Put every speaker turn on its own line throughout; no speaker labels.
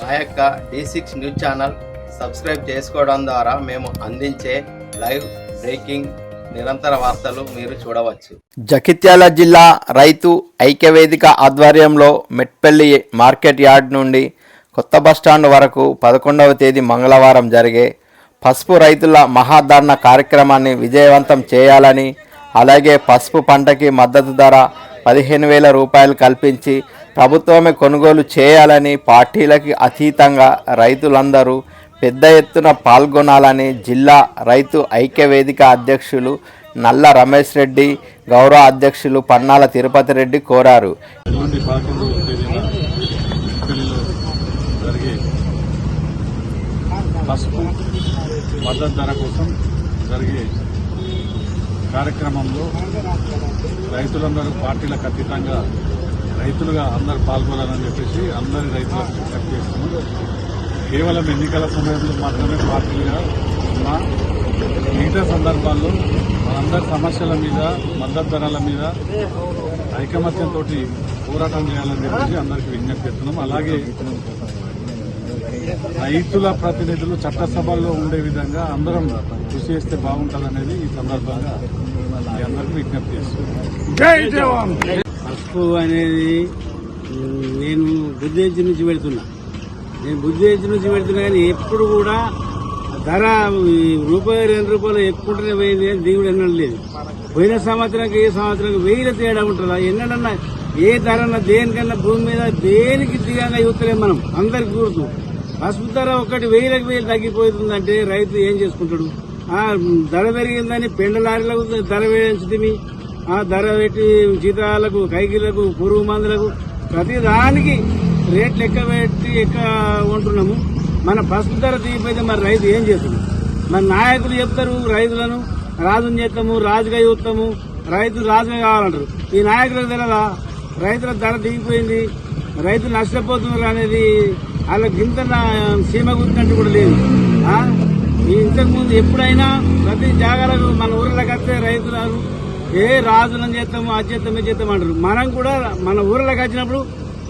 మా యొక్క D six news channel subscribe చేసుకోవడం ద్వారా మేము అందించే లైవ్ బ్రేకింగ్ నిరంతర వార్తలు మీరు చూడవచ్చు.
జగిత్యాల జిల్లా రైతు ఐక్యవేదిక ఆధ్వర్యంలో మెట్పల్లి మార్కెట్ యార్డ్ నుండి కొత్త బస్టాండ్ వరకు పదకొండవ తేదీ మంగళవారం జరిగే పసుపు రైతుల మహాధరణ కార్యక్రమాన్ని విజయవంతం చేయాలని అలాగే పసుపు పంటకి మద్దతు ధర పదిహేను వేల రూపాయలు కల్పించి ప్రభుత్వమే కొనుగోలు చేయాలని పార్టీలకి అతీతంగా రైతులందరూ పెద్ద ఎత్తున పాల్గొనాలని జిల్లా రైతు ఐక్యవేదిక అధ్యక్షులు నల్ల రమేష్ రెడ్డి గౌరవ అధ్యక్షులు పన్నాల తిరుపతి రెడ్డి కోరారు.
పసుపు మద్దతు ధర కోసం జరిగే కార్యక్రమంలో రైతులందరూ పార్టీలకు అతీతంగా రైతులుగా అందరు పాల్గొనాలని చెప్పేసి అందరి రైతులకు విజ్ఞప్తి చేస్తున్నాం కేవలం ఎన్నికల సమయంలో మాత్రమే పార్టీలుగా ఉన్న మిగతా సందర్భాల్లో మనందరి సమస్యల మీద మద్దతు ధరల మీద ఐకమత్యంతో పోరాటం చేయాలని చెప్పేసి అందరికీ విజ్ఞప్తి చేస్తున్నాం అలాగే రైతుల ప్రతినిధులు చట్టసభల్లో ఉండే విధంగా అందరం కృషి చేస్తే బాగుంటుందనేది ఈ సందర్భంగా అందరికీ విజ్ఞప్తి చేస్తున్నాం
తప్పు అనేది నేను బుద్ధేజ్ నుంచి పెడుతున్నా. నేను బుద్ధేజ్ నుంచి పెడుతున్నా కానీ ఎప్పుడు కూడా ధర రూపాయి రెండు రూపాయలు ఎక్కుంటూనే పోయింది అని దేవుడు ఎన్నడం లేదు. పోయిన సంవత్సరానికి ఏ సంవత్సరానికి వెయ్యిల తేడా ఉంటుందా? ఎన్నడన్నా ఏ ధరన్నా దేనికన్నా భూమి మీద దేనికి దిగంగా యువతలే మనం. అందరికి కూడుతూ పసుపు ధర ఒకటి వెయ్యిలకు వెయ్యి తగ్గిపోతుందంటే రైతు ఏం చేసుకుంటాడు? ఆ ధర పెరిగిందని పెండ లారీలకు ధర వేయించుతుంది ధర పెట్టి జీతాలకు కైకిలకు పురుగు మందులకు ప్రతిదానికి రేట్లు ఎక్క పెట్టి ఎక్క ఉంటున్నాము మన పసుపు ధర తీగిపోతే మరి రైతు ఏం చేస్తున్నాం మన నాయకులు చెప్తారు రైతులను రాజుని చేస్తాము రాజుగా చూస్తాము రైతు రాజుగా కావాలంటారు. ఈ నాయకులకు తెలియదా? రైతుల ధర దిగిపోయింది రైతులు నష్టపోతున్నారు అనేది వాళ్ళకి ఇంత సీమ గుర్తినట్టు కూడా లేదు. ఇంతకుముందు ఎప్పుడైనా ప్రతి జాగాలకు మన ఊర్లోకి వస్తే రైతులు ఏ రాజులను చేస్తాము అది చేస్తాము ఇది చేస్తాం అంటారు. మనం కూడా మన ఊర్లోకి వచ్చినప్పుడు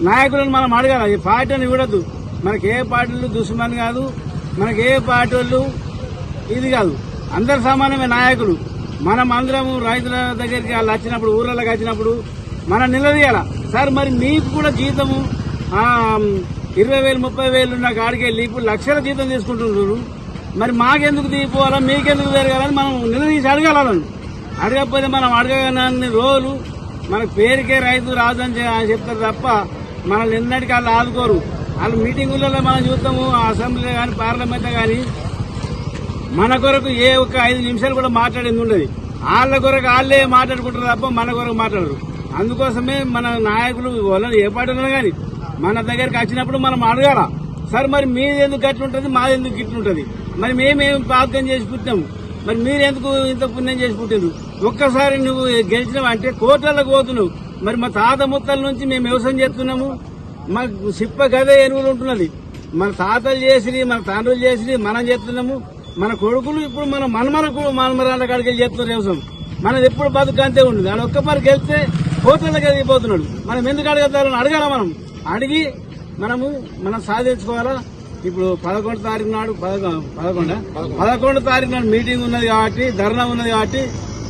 నాయకులను మనం అడగాలి. ఈ పార్టీని ఇవ్వడద్దు మనకి ఏ పార్టీలు దుష్మని కాదు మనకి ఏ పార్టీ వాళ్ళు ఇది కాదు. అందరు సమానమే నాయకులు. మనం అందరము రైతుల దగ్గరికి వాళ్ళు వచ్చినప్పుడు ఊర్లలోకి వచ్చినప్పుడు మనం నిలదీయాల. సార్ మరి మీకు కూడా జీతము ఇరవై వేలు ముప్పై వేలు ఉన్న కాడికి వెళ్ళి ఇప్పుడు లక్షల జీతం తీసుకుంటున్నారు. మరి మాకెందుకు తీపోవాలా మీకెందుకు పెరగాలని మనం నిలదీసి అడగాలను అడగకపోతే మనం అడగనన్ని రోజులు మన పేరుకే రైతు రాదు అని చెప్తారు తప్ప మనల్ని ఎన్నటికీ వాళ్ళు ఆదుకోరు. వాళ్ళు మీటింగులలో మనం చూస్తాము అసెంబ్లీలో కానీ పార్లమెంట్లో కానీ. మన కొరకు ఏ ఒక్క ఐదు నిమిషాలు కూడా మాట్లాడింది ఉండదు. వాళ్ళ కొరకు వాళ్ళే మాట్లాడుకుంటారు తప్ప మన కొరకు మాట్లాడరు. అందుకోసమే మన నాయకులు వాళ్ళని ఏ పార్టీలో కానీ మన దగ్గరికి వచ్చినప్పుడు మనం అడగాల. సార్ మరి మీది ఎందుకు గట్ల ఉంటుంది మాది ఎందుకు గిట్ల ఉంటుంది మరి మేమేం ప్రార్థన చేసి పుట్టాము? మరి మీరెందుకు ఇంత పుణ్యం చేసి ఒక్కసారి నువ్వు గెలిచినావు అంటే కోట్లకు పోతున్నావు. మరి మా తాత ముత్తల నుంచి మేము వ్యవసాయం చేస్తున్నాము. మా సిప్ప గదే ఎరువులు ఉంటున్నది. మన తాతలు చేసినవి మన తండ్రులు చేసినవి మనం చేస్తున్నాము. మన కొడుకులు ఇప్పుడు మన మనమనకు మనమరాళ్ళ కాడికి వెళ్ళి చేస్తున్నారు వ్యవసాయం. మనది ఎప్పుడు బతుకు అంతే ఉంటుంది ఆడ ఒక్క పని గెలిస్తే హోటళ్ళకి వెళ్ళిపోతున్నాడు మనం ఎందుకు అడగతారని అడగాల మనం? అడిగి మనము మనం సాధించుకోవాలా? ఇప్పుడు పదకొండు తారీఖు నాడు పదకొండ? పదకొండు తారీఖు నాడు మీటింగ్ ఉన్నది కాబట్టి ధర్నా ఉన్నది కాబట్టి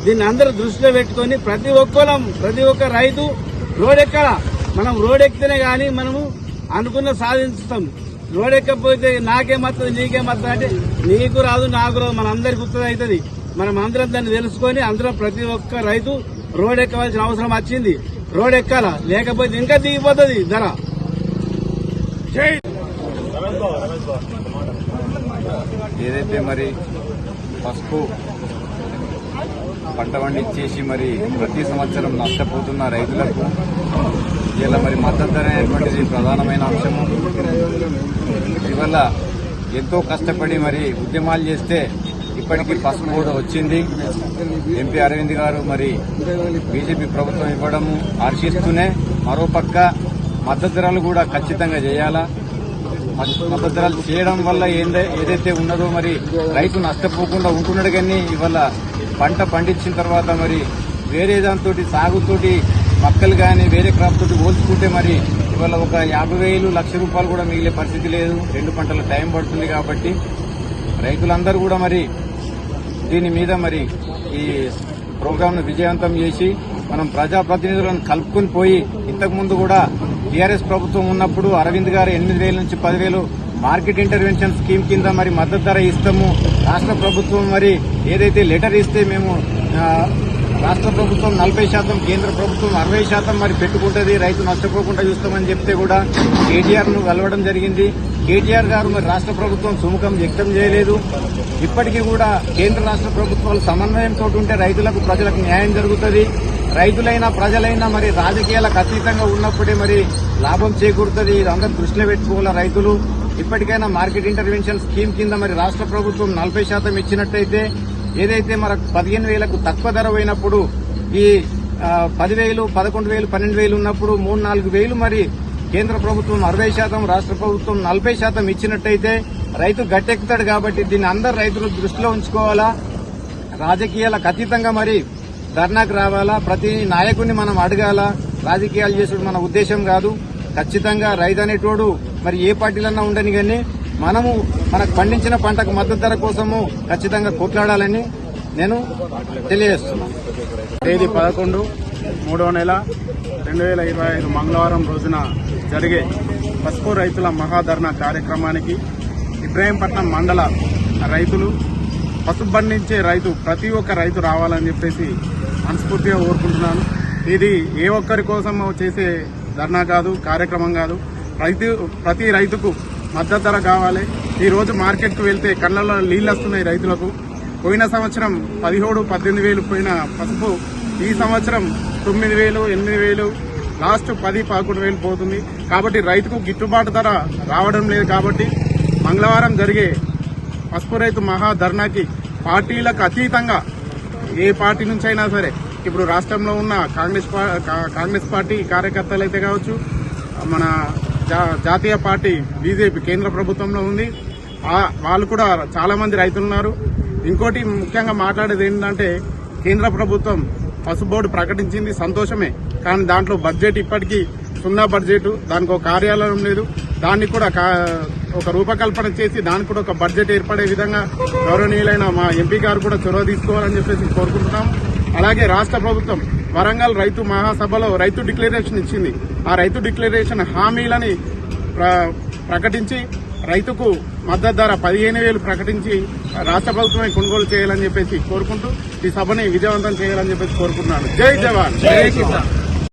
దీన్ని అందరూ దృష్టిలో పెట్టుకొని ప్రతి ఒక్కరం ప్రతి ఒక్క రైతు రోడ్ ఎక్కడ మనం రోడ్ ఎక్కితేనే కానీ మనము అనుకున్న సాధిస్తాం రోడ్ ఎక్కకపోతే నాకేమత్తది నీకేమత్తది అంటే నీకు రాదు నాకు రాదు మన అందరికి ఉత్తది అవుతుంది. మనం అందరం దాన్ని తెలుసుకొని అందరం ప్రతి ఒక్క రైతు రోడ్ ఎక్కవలసిన అవసరం వచ్చింది. రోడ్ ఎక్కాలా లేకపోతే ఇంకా దిగిపోతుంది ధర.
ఏదైతే మరి పసుపు పంట పండించేసి మరి ప్రతి సంవత్సరం నష్టపోతున్న రైతులకు ఇలా మరి మద్దతు ధర అనేటువంటిది ప్రధానమైన అంశము. ఇవల్ల ఎంతో కష్టపడి మరి ఉద్యమాలు చేస్తే ఇప్పటికీ పసుపు కూడా వచ్చింది. ఎంపీ అరవింద్ గారు మరి బీజేపీ ప్రభుత్వం ఇవ్వడము హర్షిస్తూనే మరోపక్క మద్దతు ధరలు కూడా ఖచ్చితంగా చేయాలా? అభద్రాలు చేయడం వల్ల ఏదైతే ఉన్నదో మరి రైతు నష్టపోకుండా ఉంటున్నాడు కానీ ఇవాళ పంట పండించిన తర్వాత మరి వేరే దాంతో సాగుతోటి మొక్కలు కానీ వేరే క్రాప్ తోటి పోల్చుకుంటే మరి ఇవాళ ఒక యాభై వేలు లక్ష రూపాయలు కూడా మిగిలే పరిస్థితి లేదు. రెండు పంటల టైం పడుతుంది కాబట్టి రైతులందరూ కూడా మరి దీని మీద మరి ఈ ప్రోగ్రాంను విజయవంతం చేసి మనం ప్రజాప్రతినిధులను కలుపుకొని పోయి ఇంతకు ముందు కూడా టీఆర్ఎస్ ప్రభుత్వం ఉన్నప్పుడు అరవింద్ గారు ఎనిమిది వేల నుంచి పదివేలు మార్కెట్ ఇంటర్వెన్షన్ స్కీమ్ కింద మరి మద్దతు ధర ఇస్తాము. రాష్ట్ర ప్రభుత్వం మరి ఏదైతే లెటర్ ఇస్తే మేము రాష్ట్ర ప్రభుత్వం నలభై శాతం కేంద్ర ప్రభుత్వం అరవై శాతం మరి పెట్టుకుంటుంది. రైతు నష్టపోకుండా చూస్తామని చెప్తే కూడా కేటీఆర్ను వెలవడం కలవడం జరిగింది. కేటీఆర్ గారు మరి రాష్ట్ర ప్రభుత్వం సుముఖం వ్యక్తం చేయలేదు. ఇప్పటికీ కూడా కేంద్ర రాష్ట్ర ప్రభుత్వాలు సమన్వయంతో ఉంటే రైతులకు ప్రజలకు న్యాయం జరుగుతుంది. రైతులైనా ప్రజలైనా మరి రాజకీయాలకు అతీతంగా ఉన్నప్పుడే మరి లాభం చేకూరుతుంది. ఇది అందరూ దృష్టిలో పెట్టుకోవాలి రైతులు? ఇప్పటికైనా మార్కెట్ ఇంటర్వెన్షన్ స్కీమ్ కింద మరి రాష్ట్ర ప్రభుత్వం నలభై శాతం ఇచ్చినట్టయితే ఏదైతే మరి పదిహేను వేలకు తక్కువ ధర పోయినప్పుడు ఈ పదివేలు పదకొండు వేలు పన్నెండు వేలు ఉన్నప్పుడు మూడు నాలుగు వేలు మరి కేంద్ర ప్రభుత్వం అరవై శాతం రాష్ట్ర ప్రభుత్వం నలభై శాతం ఇచ్చినట్టయితే రైతు గట్టెక్కుతాడు కాబట్టి దీన్ని అందరు రైతులు దృష్టిలో ఉంచుకోవాలా? రాజకీయాలకు అతీతంగా మరి ధర్నాకు రావాలా? ప్రతి నాయకుడిని మనం అడగాల? రాజకీయాలు చేసుడు మన ఉద్దేశం కాదు. ఖచ్చితంగా రైతు అనేటోడు మరి ఏ పార్టీలన్నా ఉండని కానీ మనము మనకు పండించిన పంటకు మద్దతు ధర కోసము ఖచ్చితంగా కొట్లాడాలని నేను తెలియజేస్తున్నాను
తేదీ పదకొండు మూడవ నెల రెండు వేల ఇరవై ఐదు మంగళవారం రోజున జరిగే పసుపు రైతుల మహాధరణ కార్యక్రమానికి ఇబ్రాహీంపట్నం మండల రైతులు పసుపు పండించే రైతు ప్రతి ఒక్క రైతు రావాలని చెప్పేసి మనస్ఫూర్తిగా కోరుకుంటున్నాను. ఇది ఏ ఒక్కరి కోసం చేసే ధర్నా కాదు కార్యక్రమం కాదు. రైతు ప్రతి రైతుకు మద్దతు ధర కావాలి. ఈరోజు మార్కెట్కు వెళ్తే కళ్ళలో నీళ్ళు వస్తున్నాయి రైతులకు. పోయిన సంవత్సరం పదిహేడు పద్దెనిమిది వేలు పోయిన పసుపు. ఈ సంవత్సరం తొమ్మిది వేలు ఎనిమిది వేలు లాస్ట్ పది పదకొండు వేలు పోతుంది. కాబట్టి రైతుకు గిట్టుబాటు ధర రావడం లేదు కాబట్టి మంగళవారం జరిగే పసుపు రైతు మహా ధర్నాకి పార్టీలకు అతీతంగా ఏ పార్టీ నుంచి అయినా సరే ఇప్పుడు రాష్ట్రంలో ఉన్న కాంగ్రెస్ కా- కాంగ్రెస్ పార్టీ కార్యకర్తలు అయితే కావచ్చు మన జా- జాతీయ పార్టీ బీజేపీ కేంద్ర ప్రభుత్వంలో ఉంది. వాళ్ళు కూడా చాలామంది రైతులు ఉన్నారు ఇంకోటి ముఖ్యంగా మాట్లాడేది ఏంటంటే కేంద్ర ప్రభుత్వం పసుపు బోర్డు ప్రకటించింది సంతోషమే కానీ దాంట్లో బడ్జెట్ ఇప్పటికీ సున్నా బడ్జెట్ దానికి ఒక కార్యాలయం లేదు. దాన్ని కూడా కా- ఒక రూపకల్పన చేసి దానికి కూడా ఒక బడ్జెట్ ఏర్పడే విధంగా గౌరవనీయులైన మా ఎంపీ గారు కూడా చొరవ తీసుకోవాలని చెప్పేసి కోరుకుంటున్నాం. అలాగే రాష్ట్ర ప్రభుత్వం వరంగల్ రైతు మహాసభలో రైతు డిక్లరేషన్ ఇచ్చింది. ఆ రైతు డిక్లరేషన్ హామీలని ప్ర- ప్రకటించి రైతుకు మద్దతు ధర పదిహేను వేలు ప్రకటించి రాష్ట్ర ప్రభుత్వమే కొనుగోలు చేయాలని చెప్పేసి కోరుకుంటూ ఈ సభని విజయవంతం చేయాలని చెప్పేసి కోరుకుంటున్నాను. జై జవాన్. జై కిసాన్.